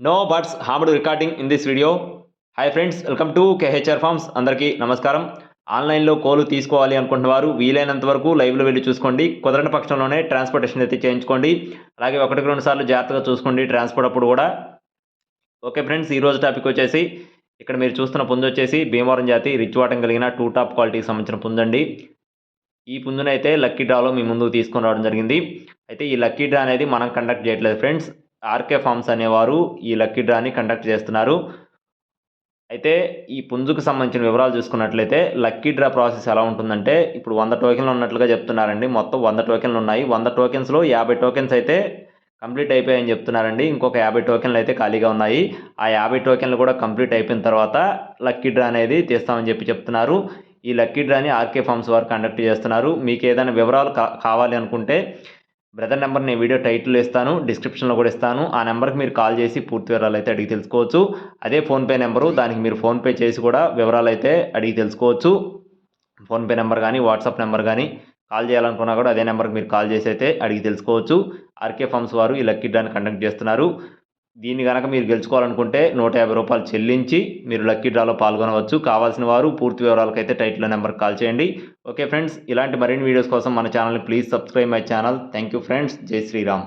No birds harmed recording in this video hi friends welcome to KHR farms అందరికీ నమస్కారం. ఆన్లైన్లో కోలు తీసుకోవాలి అనుకుంటున్న వారు వీలైనంత వరకు లైవ్లో వెళ్ళి చూసుకోండి. కుదరని పక్షంలోనే ట్రాన్స్పోర్టేషన్ అయితే చేయించుకోండి. అలాగే ఒకటికి రెండు సార్లు జాగ్రత్తగా చూసుకోండి ట్రాన్స్పోర్ట్ అప్పుడు కూడా. ఓకే ఫ్రెండ్స్ ఈ రోజు టాపిక్ వచ్చేసి ఇక్కడ మీరు చూస్తున్న పుంజు వచ్చేసి భీమవరం జాతి రిచ్ వాటం కలిగిన టూ టాప్ క్వాలిటీకి సంబంధించిన పుంజండి ఈ పుంజునైతే లక్కీ డ్రాలో మీ ముందుకు తీసుకొని రావడం జరిగింది. అయితే ఈ లక్కీ డ్రా అనేది మనం కండక్ట్ చేయట్లేదు ఫ్రెండ్స్ ఆర్కే ఫార్మ్స్ అనేవారు ఈ లక్కీ డ్రాని కండక్ట్ చేస్తున్నారు. అయితే ఈ పుంజుకు సంబంధించిన వివరాలు చూసుకున్నట్లయితే లక్కీ డ్రా ప్రాసెస్ ఎలా ఉంటుందంటే ఇప్పుడు వంద టోకెన్లు ఉన్నట్లుగా చెప్తున్నారండి. మొత్తం వంద టోకెన్లు ఉన్నాయి. వంద టోకెన్స్లో యాభై టోకెన్స్ అయితే కంప్లీట్ అయిపోయాయని చెప్తున్నారండి. ఇంకొక యాభై టోకెన్లు అయితే ఖాళీగా ఉన్నాయి. ఆ యాభై టోకెన్లు కూడా కంప్లీట్ అయిపోయిన తర్వాత లక్కీ డ్రా అనేది తీస్తామని చెప్పి చెప్తున్నారు. ఈ లక్కీ డ్రాని ఆర్కే ఫార్మ్స్ వారు కండక్ట్ చేస్తున్నారు. మీకు ఏదైనా వివరాలు కా కావాలి అనుకుంటే బ్రదర్ నెంబర్ నేను వీడియో టైటిల్ ఇస్తాను డిస్క్రిప్షన్లో కూడా ఇస్తాను. ఆ నెంబర్కి మీరు కాల్ చేసి పూర్తి వివరాలు అయితే అడిగి తెలుసుకోవచ్చు. అదే ఫోన్పే నెంబరు దానికి మీరు ఫోన్పే చేసి కూడా వివరాలు అయితే అడిగి తెలుసుకోవచ్చు. ఫోన్పే నెంబర్ కానీ వాట్సాప్ నెంబర్ కానీ కాల్ చేయాలనుకున్నా కూడా అదే నెంబర్కి మీరు కాల్ చేసి అయితే అడిగి తెలుసుకోవచ్చు. ఆర్కే ఫార్మ్స్ వారు ఈ లక్కీ డ్రాని కండక్ట్ చేస్తున్నారు. దీన్ని కనుక మీరు గెలుచుకోవాలనుకుంటే నూట యాభై రూపాయలు చెల్లించి మీరు లక్కీ డ్రాలో పాల్గొనవచ్చు. కావాల్సిన వారు పూర్తి వివరాలకైతే టైటిల్ నెంబర్కి కాల్ చేయండి. ఓకే ఫ్రెండ్స్ ఇలాంటి మరిన్ని వీడియోస్ కోసం మన ఛానల్ని please subscribe my channel. Thank you friends. జై శ్రీరామ్.